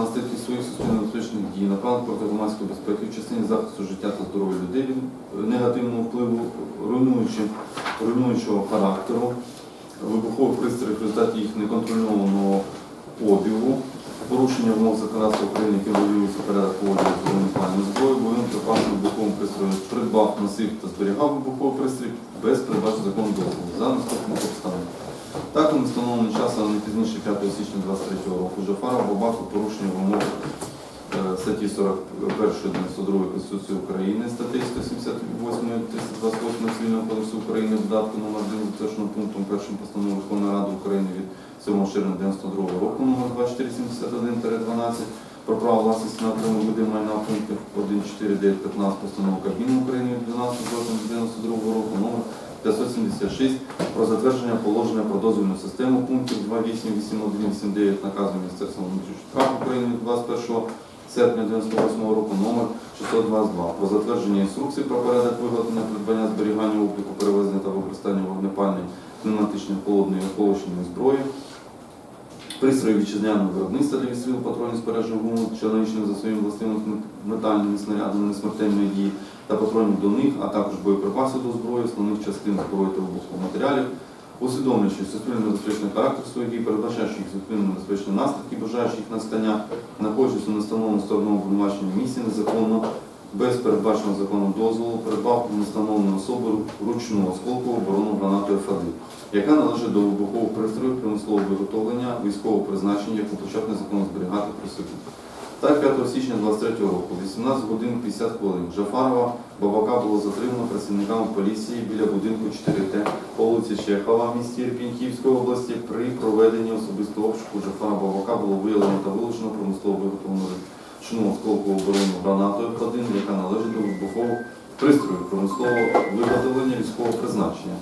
наслідки своїх суспільно-політичних дій, направлених проти громадської безпеки в частині захисту життя та здоров'я людей від негативного впливу руйнуючого характеру, вибухових пристроїв в результаті їх неконтрольованого обігу, порушення вимог законодавства України, яке виявилося порядок поводження з планом зброї, воєнним припасом вибуховим пристроєм придбав, носив та зберігав вибуховий пристрій без передбачення закону дозволу за наступних обставин. Так, у встановлений час, але не пізніше 5 січня 2023 року Жафара Бабаку порушення вимог е, статті 41 92 Конституції України, статті 178 328 Цивільного кодексу України, додатку номер 1 затвердженого пунктом 1 постанови Верховної Ради України від 7 червня 92 року номер 2471-12 про право власності на окремі види майна пунктів 1, 4, 9, 15 постанови Кабміну України від 12 жовтня 92 року номер 576 про затвердження положення про дозвільну систему пунктів 288189 наказу Міністерства внутрішніх справ України від 21 серпня 1998 року номер 622 про затвердження інструкцій про порядок виготовлення, придбання, зберігання, обліку, перевезення та використання вогнепальної, пневматичної, холодної і зброї, пристрої вітчизняного виробництва для відстрілу патронів спорядження гуму, чоловічних за своїми властивими метальними снарядами несмертельної дії та патронів до них, а також боєприпасів до зброї, основних частин зброї та вибухових матеріалів, усвідомлюючи суспільно небезпечний характер своїх дій, передбачаючи їх суспільно небезпечні наслідки, бажаючи їх настання, знаходячись у нестановленому стороному обвинуваченні місці незаконно, без передбаченого законом дозволу, придбав нестановлену особу ручну осколкову оборону гранатою ФАДИ, яка належить до вибухових пристроїв примусового виготовлення військового призначення, яку почав незаконно зберігати при собі. Так, 5 січня 23 року, 18 годин 50 хвилин, Жафарова Бабака було затримано працівниками поліції біля будинку 4Т по вулиці Чехова в місті Ірпінь Київської області. При проведенні особистого обшуку Жафара Бабака було виявлено та вилучено промислово виготовлену ручну осколкову оборонну гранатою F1, яка належить до вибухових пристроїв промислового виготовлення військового призначення.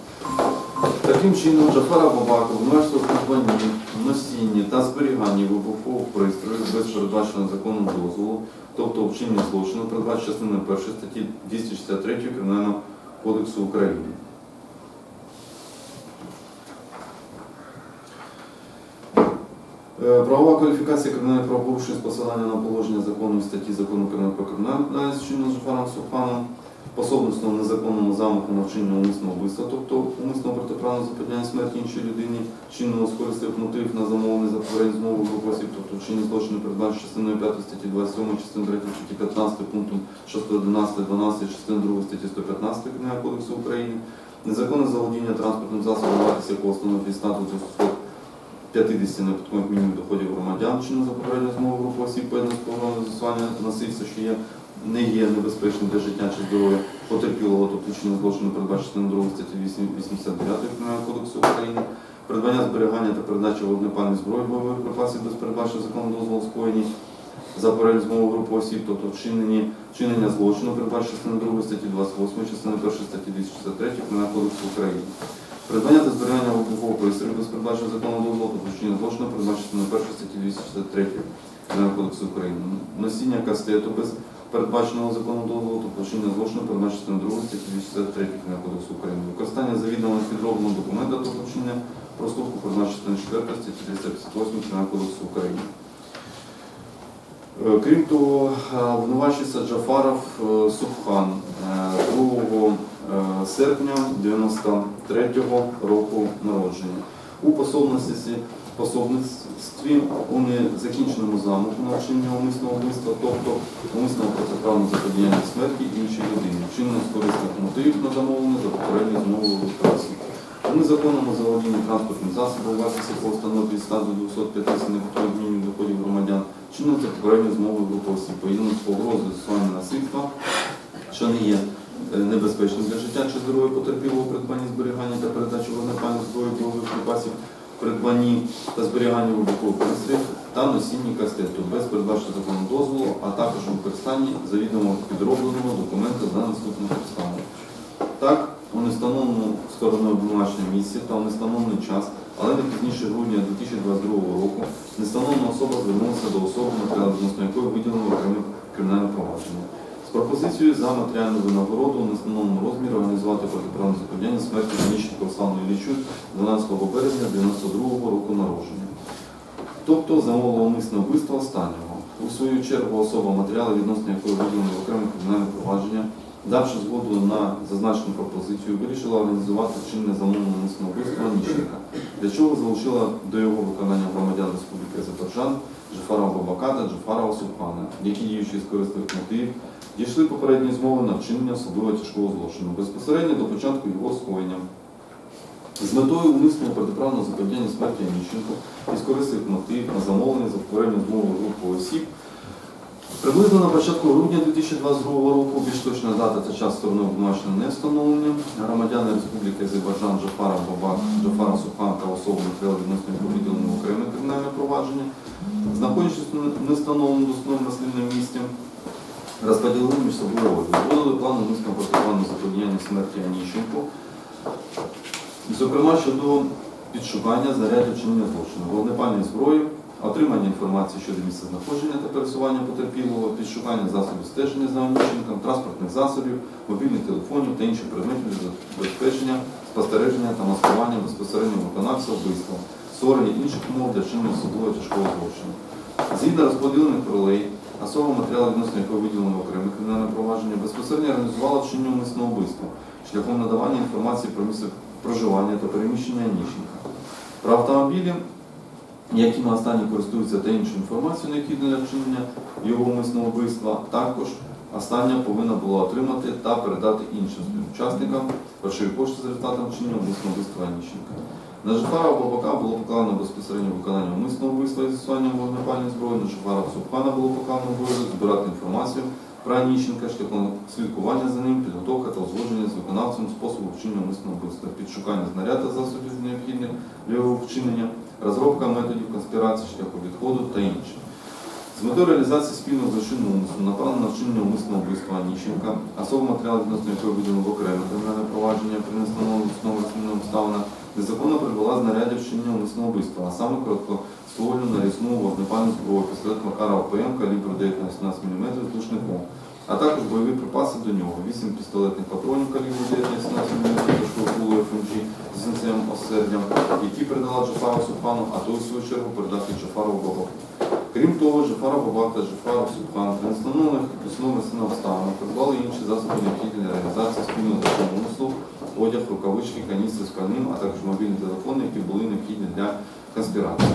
Таким чином, Джафара обвинувачується в придбанні, носінні та зберіганні вибухових пристроїв без передбаченого законом дозволу, тобто вчинення злочину, передбачено частиною 1 статті 263 Кримінального кодексу України. Правова кваліфікація кримінальних правопорушень з посилання на положення закону і статті закону про кримінальну відповідальність чинно Жафаром Суханом, пособництво незаконному замаху на вчинення умисного вбивства, тобто умисного протиправного заподіяння смерті іншій людині, чинного з користю мотив на замовлення за змови групи осіб, тобто вчинення злочину передбачено частиною 5 статті 27, частиною 3 статті 15, пунктом 611, 12, частиною 2 статті 115 Кримінального кодексу України, незаконне заволодіння транспортним засобом, якого становить від статусу 50 неподаткових мінімум доходів громадян, чи на попередньо змови групи осіб поєднання з програмою застосування насильства, що є не є небезпечним для життя чи здоров'я потерпілого, тобто вчинення злочину передбачено 2 статті 89 Кримінального кодексу України, придбання зберігання та передача вогнепальної зброї бойових припасів без передбачення законом дозволу скоєні за перелік змови групи осіб, тобто вчинені, вчинення злочину передбачено частини 2 статті 28, частини 1 статті 263 Кримінального кодексу України. Придбання та зберігання вибухового пристрою без передбачення закону дозволу та вчинення злочину передбачено на 1 статті 263 Кримінального кодексу України. Носіння кастету без передбаченого законом дозволу та вчинення злочину передбачено на 2 статті 263 Кримінального кодексу України. Використання завідомо підробленого документа та вчинення проступку передбачено на 4 статті 358 Кримінального кодексу України. Е, Крім того, е, обвинувачується Джафаров е, Субхан 2 е, серпня 93-го року народження. У пособництві, пособництві у незакінченому замаху на вчинення умисного вбивства, тобто умисного протиправного заподіяння смерті іншій людині, вчинення з корисних мотивів на замовлення за попередньою змовою виконавців. У незаконному заволодінні транспортним засобом, вартість якого становить від 100 до 250 неподаткових мінімум доходів громадян, чинно за попередньою змовою групи осіб, поєднано з погрозою застосування насильства, що не є е, небезпечним для життя чи здоров'я потерпілого придбанні зберігання та передачі вогнепальних зброї бойових припасів, придбанні та зберіганні вибухових пристроїв та носінні кастету без передбачення закону дозволу, а також у використанні завідомо підробленого документа за наступних обставин. Так, у нестановленому стороною обвинувачення місці та у нестановлений час, але не пізніше грудня 2022 року, нестановлена особа звернулася до особи, матеріал відносно якої виділено окреме кримінальне провадження. Пропозицією за матеріальну винагороду у основному розмірі організувати протиправне заподіяння смерті Міщенко Оксану Іллічу 12 березня 92 року народження. Тобто замовило умисне вбивство останнього. У свою чергу особа матеріали, відносно якої виділено окреме кримінальне провадження, давши згоду на зазначену пропозицію, вирішила організувати чинне замовлення умисного вбивства Ніщенка, для чого залучила до його виконання громадян Республіки Азербайджан Джафара Бабака та Джафара Осупхана, які діючи з корисливих мотивів, дійшли попередні змови на вчинення особливо тяжкого злочину, безпосередньо до початку його скоєння. З метою умисного протиправного заподіяння смерті Ніщенко із корисливих мотивів на замовлення за попередню змову групи осіб Приблизно на початку грудня 2022 року, більш точна дата та час сторони обвинувачення не встановлені. Громадяни Республіки Азербайджан Джафара Бабак, Джафара Сухан та особи матеріали відносно повідомлено окреме кримінальне провадження, знаходячись в нестановленому досному наслідному місці, розподілили між собою обов'язки. Вводили план умисного протиправного заподіяння смерті Аніщенко, зокрема щодо підшукання знаряддя вчинення злочину, вогнепальної зброї, отримання інформації щодо місця знаходження та пересування потерпілого, підшукання засобів стеження за Онищенком, транспортних засобів, мобільних телефонів та інших предметів забезпечення, спостереження та маскування безпосередньо виконавця вбивства, створення інших умов для вчинення особливо тяжкого злочину. Згідно розподілених ролей, особа матеріали відносно якої виділено окреме кримінальне провадження безпосередньо організувала вчинення умисного вбивства шляхом надавання інформації про місце проживання та переміщення Ніщенка. Про автомобілі, якими останні користуються та іншу інформацію, необхідну для вчинення його умисного вбивства, також остання повинна була отримати та передати іншим співучасникам грошові кошти за результатом вчинення умисного вбивства Ніщенка. На Жафара Бабака було покладено безпосередньо виконання умисного вбивства із застосуванням вогнепальної зброї, на Жафара Субхана було покладено обов'язок збирати інформацію про Аніщенка шляхом слідкування за ним, підготовка та узгодження з виконавцем способу вчинення умисного вбивства, підшукання знаряд засобів необхідних для його вчинення, розробка методів конспірації шляху відходу та інше. З метою реалізації спільного злочинного умислу направлено на вчинення умисного вбивства Аніщенка, особа матеріал відносно якої видано в окреме кримінальне провадження при нестановленому основному обставинах, незаконно придбала знаряддя вчинення умисного вбивства, а саме короткоствольну нарізну вогнепальну зброю, пістолет Макарова ПМ калібру 19 мм з глушником, а також бойові припаси до нього, 8 пістолетних патронів калібру 19 мм важкого кулу ФМГ з сенсеєм осердям, які передала Джафару Субхану, а той, в свою чергу, передав і Джафару Бабаку. Крім того, Джафара Бабак та Джафара Субхан при нестановлених основних обставинах придбали інші засоби необхідні для реалізації спільного злочинного одяг, рукавички, каністри з пальним, а також мобільні телефони, які були необхідні для конспірації.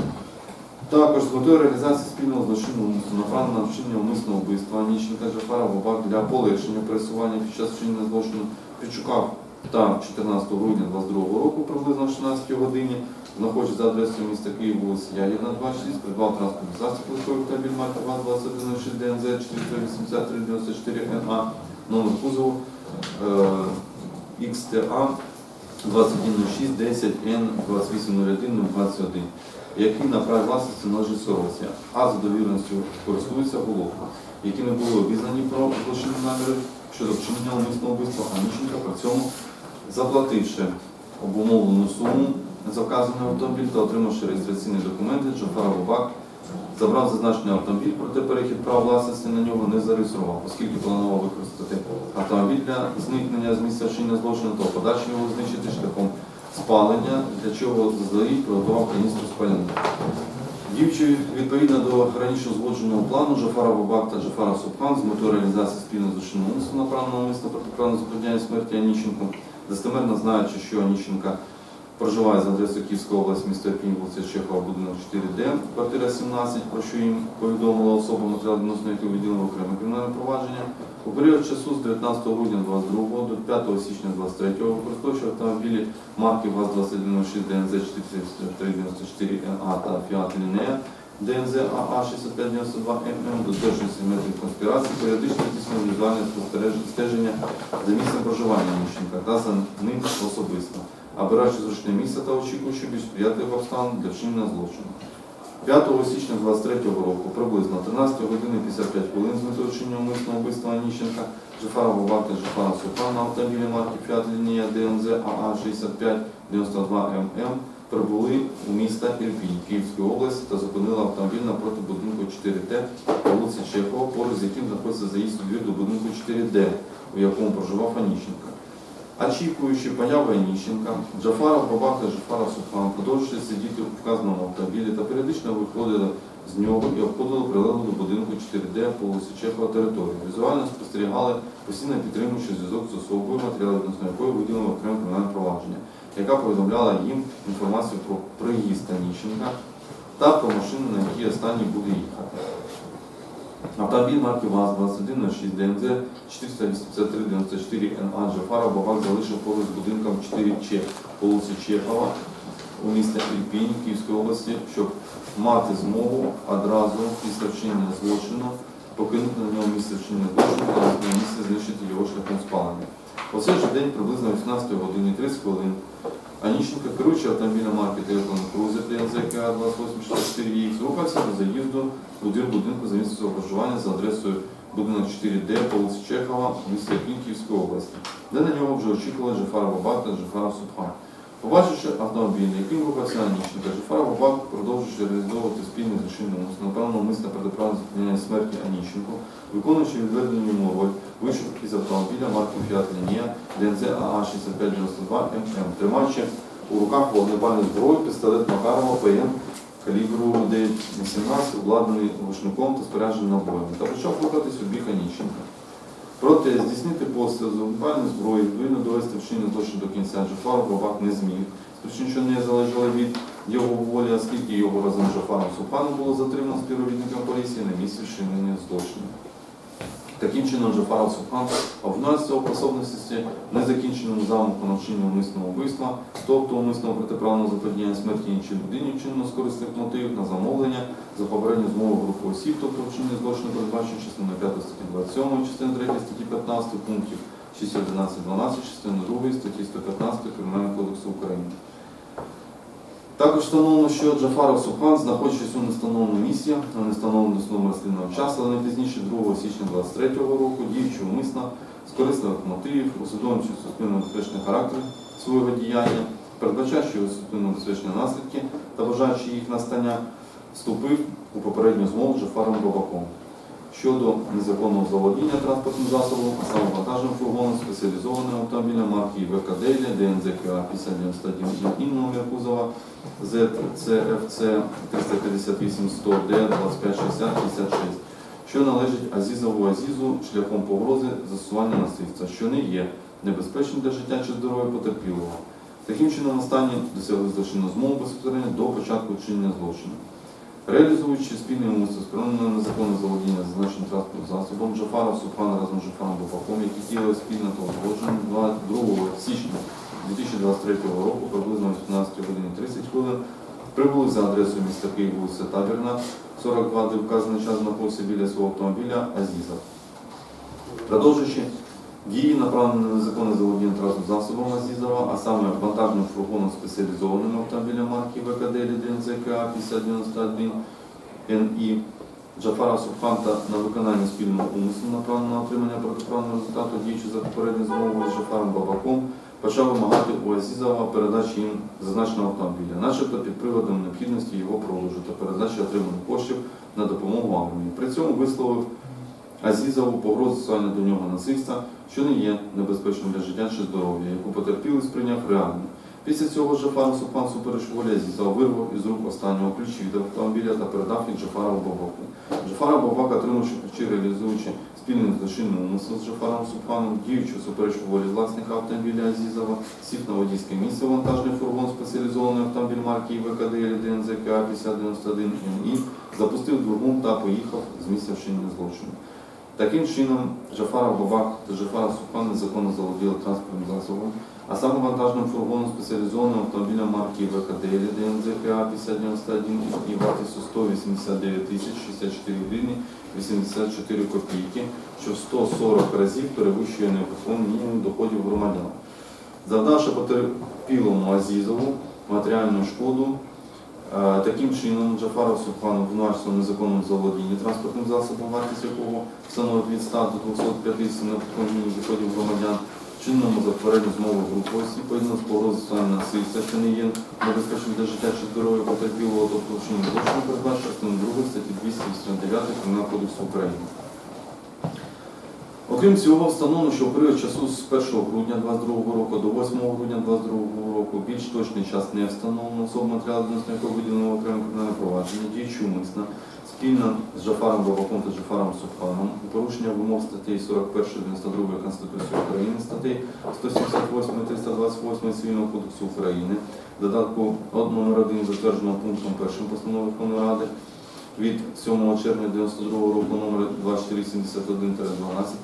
Також з метою реалізації спільного злочинного направлено на вчинення умисного вбивства Аніщенка Джафара Бабак для полегшення пересування під час вчинення злочину Підшукав та 14 грудня 2022 року приблизно о 16 годині, знаходячись за адресою міста Київ, вулиця Ягідна, 26, придбав транспортний засіб легковий автомобіль марки ВАЗ-2106 ДНЗ 48394 НА, номер кузову е, XTA 2106 10 Н 2801 021 який на праві власності належить Соросі, а за довіреністю користується Головка, які не були обізнані про злочинні наміри щодо вчинення умисного вбивства Аніщенка, при цьому заплативши обумовлену суму за вказаний автомобіль та отримавши реєстраційні документи, Джафар Бабак забрав зазначений автомобіль, проте перехід права власності на нього не зареєстрував, оскільки планував використати автомобіль для зникнення з місця вчинення злочину та в подальшому його знищити шляхом спалення, для чого заздалегідь приготував каністру спалення. Діючи відповідно до раніше узгодженого плану Джафара Бабак та Джафара Субхан з метою реалізації спільного злочинного направленого міста протиправного заподіяння смерті Аніщенко, достеменно знаючи, що Аніщенка проживає за адресою Київської області, місто Ірпінь, вулиця Чехова, будинок 4D, квартира 17, про що їм повідомила особа матеріал відносно якої відділено окреме кримінальне провадження. У період часу з 19 грудня 22 до 5 січня 23 використовуючи автомобілі марки ВАЗ-2106 ДНЗ 494 НА та Fiat Linea ДНЗ АА 6592 ММ до додержується методів конспірації, періодично здійснює візуальне спостереження за місцем проживання Ніщенка та за ним особисто, обираючи зручне місце та очікуючи більш сприятливих обставин для вчинення злочину. 5 січня 23 року приблизно 13 години 55 хвилин з метою вчинення умисного вбивства Аніщенка Жифара Бабака Жифара Сухана на автомобілі марки Fiat Linea DMZ АА 65 92 ММ прибули у міста Ірпінь Київської області та зупинили автомобіль напроти будинку 4Т по вулиці Чехова, поруч з яким знаходиться заїзд у двір до будинку 4Д, у якому проживав Аніщенка. Очікуючи появи Аніщенка, Джафара Бабака Джафара Сухан продовжує сидіти у вказаному автомобілі та періодично виходили з нього і обходили прилеглу до будинку 4D по вулиці Чехова територію. Візуально спостерігали постійно підтримуючи зв'язок з особою, матеріали відносно якої виділено окреме кримінальне провадження, яка повідомляла їм інформацію про приїзд Аніщенка та про машину, на якій останній буде їхати. Автомобіль марки ВАЗ-2106 ДНЗ 483-94 НА Джафара Бабак залишив поруч з будинком 4Ч по вулиці Чехова у місті Ірпінь Київської області, щоб мати змогу одразу після вчинення злочину покинути на ньому місце вчинення злочину та на місце знищити його шляхом спалення. У цей же день приблизно 18 годині 30 хвилин Аніщенко, керуючи автомобілем марки Telephone Cruiser ДНЗ КА 2864 х рухався до заїзду у двір будинку за місцем проживання за адресою будинок 4D вулиця Чехова в Кінківської області, де на нього вже очікували Джафара Бабак та Джафара Субхан. Побачивши автомобіль, яким рухався Аніщенко, Джафара Бабак, продовжуючи реалізовувати спільний злочинний умисел, направлено мисне протиправне зупинення смерті Аніщенко, виконуючи відведену йому роль, вийшов із автомобіля марки Fiat Linea ДНЗ АА 6592 ММ, тримаючи у руках вогнепальну зброю, пістолет Макарова ПМ калібру 9,18, обладнаний глушником та спорядженим набоями, та почав рухатись у бік Аніщенка. Проте здійснити постріл з вогнепальної зброї, відповідно довести вчинення злочину до кінця Джафар Бабак не зміг. Причин, що не залежало від його волі, оскільки його разом з Джафаром Суханом було затримано співробітником поліції на місці вчинення злочину. Таким чином, Джафаров Субхан обвинувачується у пособності незакінченому замаху на вчинення умисного вбивства, тобто умисного протиправного заподіяння смерті іншій людині, вчинено з корисних мотивів на замовлення за попередню змову групи осіб, тобто вчинення злочину передбачено частиною 5 статті 27, частини 3 статті 15 пунктів 6, 11, 12, частини 2 статті 115 Кримінального кодексу України. Також встановлено, що Джафаров Сухан, знаходячись у нестановленому місці, на нестановленому судовому розслідуваному часу, але не пізніше 2 січня 23 року, діючи умисно, з корисливих мотивів, усвідомлюючи суспільно безпечний характер свого діяння, передбачаючи суспільно безпечні наслідки та вважаючи їх настання, вступив у попередню змову з Джафаром Бабаком щодо незаконного заволодіння транспортним засобом, а саме вантажним фургоном спеціалізованим автомобілем марки ВК Дейлі, ДНЗК 5091 і номер кузова ZCFC 358 100 D 2560 56, що належить Азізову Азізу шляхом погрози застосування насильства, що не є небезпечним для життя чи здоров'я потерпілого. Таким чином, останні досягли злочинну змову безпосередньо до початку вчинення злочину. Реалізуючи спрямоване на незаконне заволодіння зазначеним транспортним засобом, Джафаров Сухан разом з Джафаром Бабаком, які діяли спільно та узгоджено 2 січня 2023 року, приблизно 18 годині 30 хвилин, прибули за адресою міста Київ, вулиця Табірна, 42, де вказаний час знаходився біля свого автомобіля Азіза. Продовжуючи дії, направлені на незаконне заволодіння транспортним засобом Азізова, а саме вантажним фургоном спеціалізованим автомобілем марки ВКД ДНЗК 5091 НІ Джафара Субханта на виконання спільного умислу направлено на отримання протиправного результату, діючи за попередньою змовою з Джафаром Бабаком, почав вимагати у Азізова передачі їм зазначеного автомобіля, начебто під приводом необхідності його продажу та передачі отриманих коштів на допомогу армії. При цьому висловив Азізову погрозу застосування до нього насильства, що не є небезпечним для життя чи здоров'я, яку потерпілий сприйняв реально. Після цього Джафар Супан супереч волі Азізова вирвав із рук останнього ключі від автомобіля та передав їх Джафарову Бабаку. Джафара Бабак, отримавши ключі, реалізуючи спільний злочинний умисел з Джафаром Супаном, діючи супереч волі власника автомобіля Азізова, сів на водійське місце вантажний фургон спеціалізований автомобіль марки ВКД ДНЗК 5091 МІ, запустив двигун та поїхав з місця вчинення злочину. Таким чином, Джафаров Бабак та Джафаров Сухан незаконно заволоділи транспортним засобом, а саме вантажним фургоном спеціалізованим автомобілем марки ВКД ДНЗК 5091 і вартістю 189 тисяч 64 гривні 84 копійки, що в 140 разів перевищує необхідний мінімум доходів громадян. Завдавши потерпілому Азізову матеріальну шкоду, Таким чином, Джафаров Субхан обвинувачується в незаконному заволодінні транспортним засобом, вартість якого становить від 100 до 250 необхідних доходів громадян, чинному за попередню змову групи осіб, поєднано з погрози соціального насильства, що не є небезпечним для життя чи здоров'я потерпілого, тобто вчинення злочину передбачено частиною 2 статті 289 Кримінального кодексу України. Окрім цього, встановлено, що в період часу з 1 грудня 2022 року до 8 грудня 2022 року більш точний час не встановлено особа матеріалу відносно якого виділено окреме кримінальне провадження, діючи умисно, спільно з Джафаром Бабаком та Джафаром Суханом у порушення вимог статей 41 92 Конституції України, статей 178 328 Цивільного кодексу України, додатку од номер 1 затвердженого пунктом 1 постанови Верховної Ради від 7 червня 92 року номер 2471-12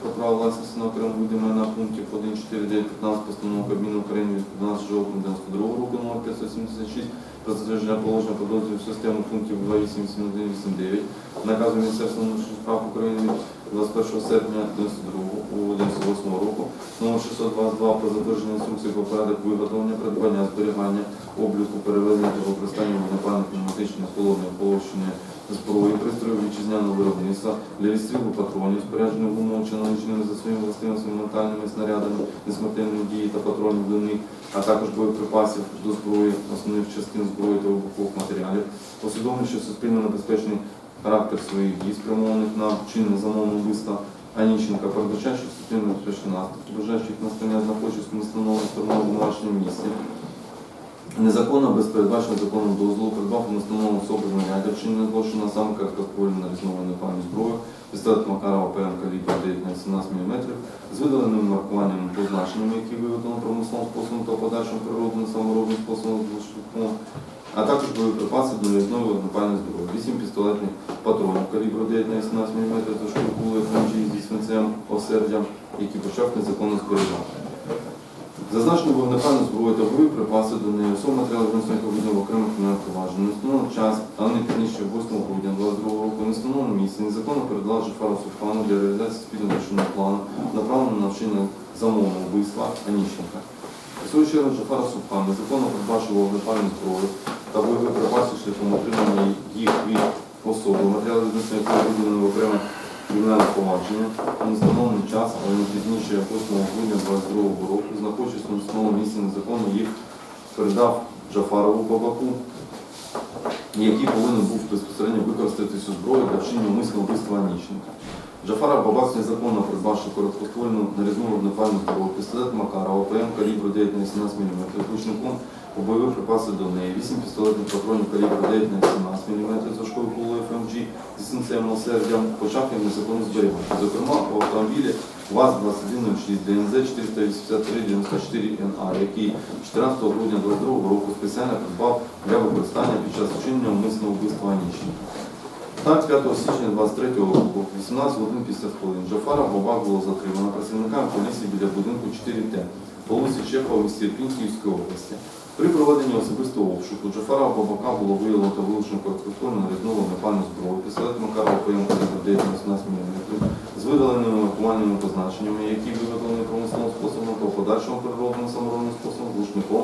про право власності на окрему види майна пунктів 1, 4, 9, 15 Кабміну України від 15 жовтня 92 року номер 576 про затвердження положення про дозвіл в систему пунктів 288189 наказу Міністерства внутрішніх справ України від 21 серпня 92 98 року номер 622 про затвердження інструкції про порядок виготовлення, придбання, зберігання, обліку, перевезення та використання вогнепальних пневматичних холодних полощення зброї, пристроїв вітчизняного виробництва для відстрілу патронів, споряджених чи наличними за своїми властивостями ментальними снарядами несмертельної дії та патронів до них, а також боєприпасів до зброї, основних частин зброї та вибухових матеріалів, усвідомлюючи суспільно небезпечний характер своїх дій, спрямованих на чинне замовне вбивства Аніщенка, передбачаючих суспільно небезпечний наслідки, бажаючих настання знаходжусь в установленому стороною домашньому місці, Незаконно, без передбаченого законом дозволу, придбав нестановлену особу знаряддя, вчинення злочину, а саме як розпалювальну нарізноване пані зброю, пістолет Макарова ПМ калібр 9 на 17 мм, з видаленими маркуваннями позначеннями, які виготовлено промисловим способом та подальшим природним саморобним способом а також боєприпаси до нарізної вогнепальної зброї, 8 пістолетних патронів калібру 9 на 18 мм та шкуркули ФМГ зі свинцем осердям, які почав незаконно зберігати. Зазначено було вогнепальну зброю та боєприпаси до неї, особи матеріали винесених обвідів окремих кримінальних проваджень, не встановлений час, не пізніше 8 грудня 22 року, не встановленому місці, незаконно передала Жифару Сульфану для реалізації спільного рішення плану, направленого на вчинення замовного вбивства Аніщенка. У свою чергу Жифара Сульфан незаконно передбачив вогнепальну зброю та бойові припаси шляхом отримання їх від особи, матеріали виділені в окреме кримінальне провадження, у нестановлений час, але не пізніше 8 грудня 22 року, знаходячись на встановленому місці незаконно їх передав Джафарову Бабаку, який повинен був безпосередньо використати цю зброю для вчинення умисного вбивства Аніщенка. Джафара Бабак незаконно придбавши короткоствольну нарізну вогнепальну зброю, пістолет Макарова, ПМ калібру 9 на 18 мм, ручником у бойові припаси до неї, 8 пістолетних патронів калібру 9 на 18 мм з важкою кулою ФМГ зі синцем осердям почав їм незаконно зберігати. Зокрема, у автомобілі ВАЗ-2106 ДНЗ 483-94 НА, який 14 грудня 2022 року спеціально придбав для використання під час вчинення умисного вбивства Аніщенка. Так, 5 січня 23 року, 18 годин 50 хвилин, Джафара Бабак було затримано працівниками поліції біля будинку 4Т по вулиці Чехова в місті Київської області. При проведенні особистого обшуку Джафара Бабака було виявлено та вилучено короткоствольну нарізну вогнепальну зброю, пістолет Макарова ПМ калібру 9 на 18 мм, з видаленими маркувальними позначеннями, які виготовлені промисловим способом та подальшому природним саморобним способом глушником,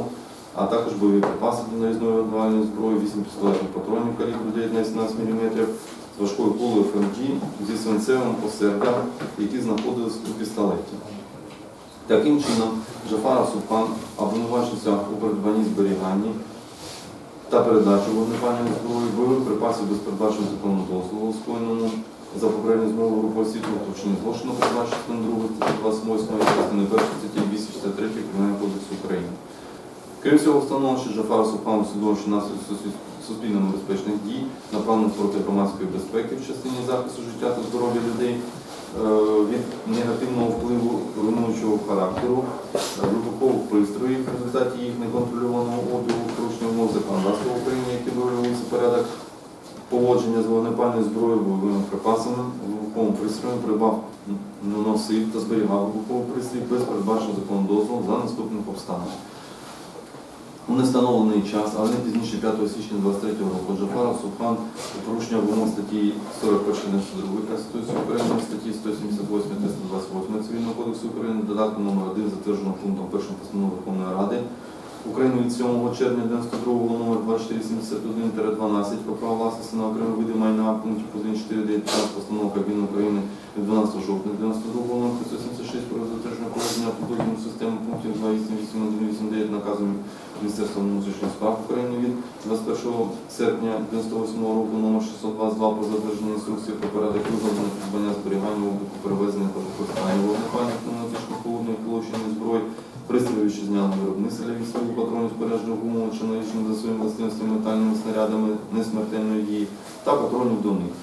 а також бойові припаси до нарізної вогнепальної зброї, 8 пістолетних патронів калібру 9 на 18 мм, з важкою кулею ФМГ зі свинцевим осердям, які знаходились у пістолеті. Таким чином, Джафара Супан обвинувачується у придбанні зберіганні та передачі вогнепальної зброї, бойових припасів без передбаченого законного дозволу, скоєному за попередньою змовою групи осіб, вчинення злочину передбачення частини 2 статті 28 частини 1 статті 263 Кримінального кодексу України. Крім цього, встановлено, що Джафара Супан усвідомивши наслідок сусід- суспільно небезпечних дій, направлених проти громадської безпеки в частині захисту життя та здоров'я людей від негативного впливу руйнуючого характеру, е, вибухових пристроїв в результаті їх неконтрольованого обігу, порушення умов законодавства України, які виявляється порядок поводження з вогнепальною зброєю, бойовими припасами, вибуховим пристроєм, придбав, носив та зберігав вибуховий пристрій без передбаченого законного дозволу за наступних обставин. У нестановлений час, але не пізніше 5 січня 23 року, Джафаров Субхан у порушення вимог статті 41 2 Конституції України, статті 178 328 Цивільного кодексу України, додатку номер 1 затверджено пунктом 1 постанови Верховної Ради України від 7 червня 92 номер 2471-12 про право власності на окремі види майна пунктів 1, 4, 9, 15 постанови Кабміну України від 12 жовтня 92 номер 576 про затвердження положення подобну систему пунктів 288 наказом Міністерства внутрішніх справ України від 21 серпня 98 року номер 622 про затвердження інструкції про порядок виготовлення, придбання, зберігання, обліку, перевезення та використання вогнепальних пневматичних холодної полощеної зброї, пристроїв вітчизняного виробництва для відстрілу патронів споряджених гумового чи налічних за своїми властивостями метальними снарядами несмертельної дії та патронів до них.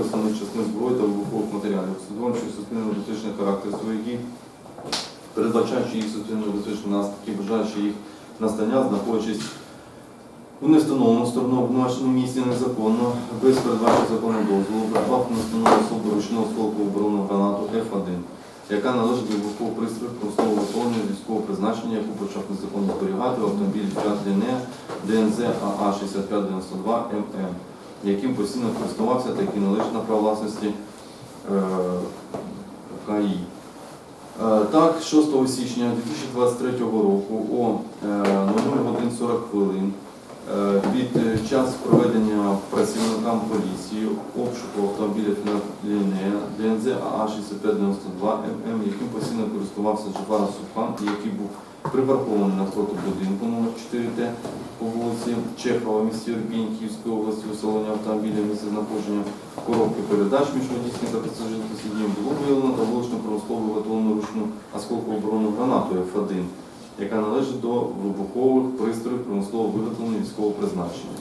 основних частин зброї та вибухових матеріалів, усвідомлюючи суспільно-політичний характер своїх дій, передбачаючи їх суспільно-політичні наслідки, бажаючи їх настання, знаходячись у невстановленому сторону обвинуваченому місці незаконно, без передбачення законного дозволу, придбав на встановлену особу ручного осколку оборонну гранату F1, яка належить до вибухового пристрою промислового виготовлення військового призначення, яку почав незаконно зберігати автомобілі Fiat Linea ДНЗ АА 6592 ММ, яким постійно користувався та який належить на право власності е, КАІ. Е, Так, 6 січня 2023 року о е, 00 годин 40 хвилин е, під е, час проведення працівникам поліції обшуку автомобіля Фінлінея ДНЗ АА 6592 ММ, яким постійно користувався Джафара Субхан, який був припаркований навпроти будинку номер 4Т по вулиці Чехова, місті Ірпінь, Київської області, салоні автомобіля. Місце знаходження коробки передач між водійським та пасажирським сидінням було виявлено та вилучено промислову виготовлену ручну осколкову оборонну гранату F1, яка належить до вибухових пристроїв промислового виготовлення військового призначення.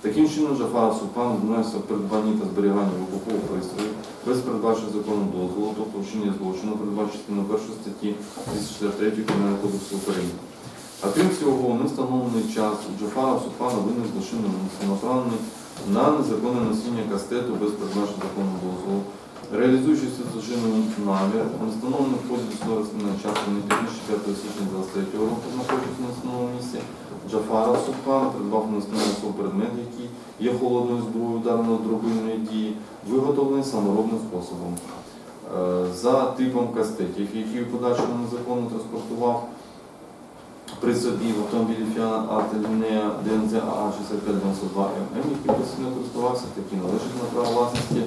Таким чином, Джафаров Сулпан обвинувся в придбанні та зберіганні вибухових пристроїв без передбачення законом дозволу, тобто вчинення злочину, передбачено частиною першої статті 263 Кримінального кодексу України. А крім цього, у невстановлений час Джафаров Сулпана винен злочинним направлений на незаконне носіння кастету без передбачення законного дозволу, реалізуючи злочинний намір, встановлений в ході досудового часу не пізніше 5 січня 23 року, знаходячись на встановленому місці, Джафара Субхана придбав на основному особу предмет, який є холодною зброєю ударної дробильної дії, виготовлений саморобним способом. Е, За типом кастетів, які в подальшому незаконно транспортував при собі в автомобілі Фіана Ателінея ДНЗ АА 6592 ММ, який постійно користувався, такий належить на право власності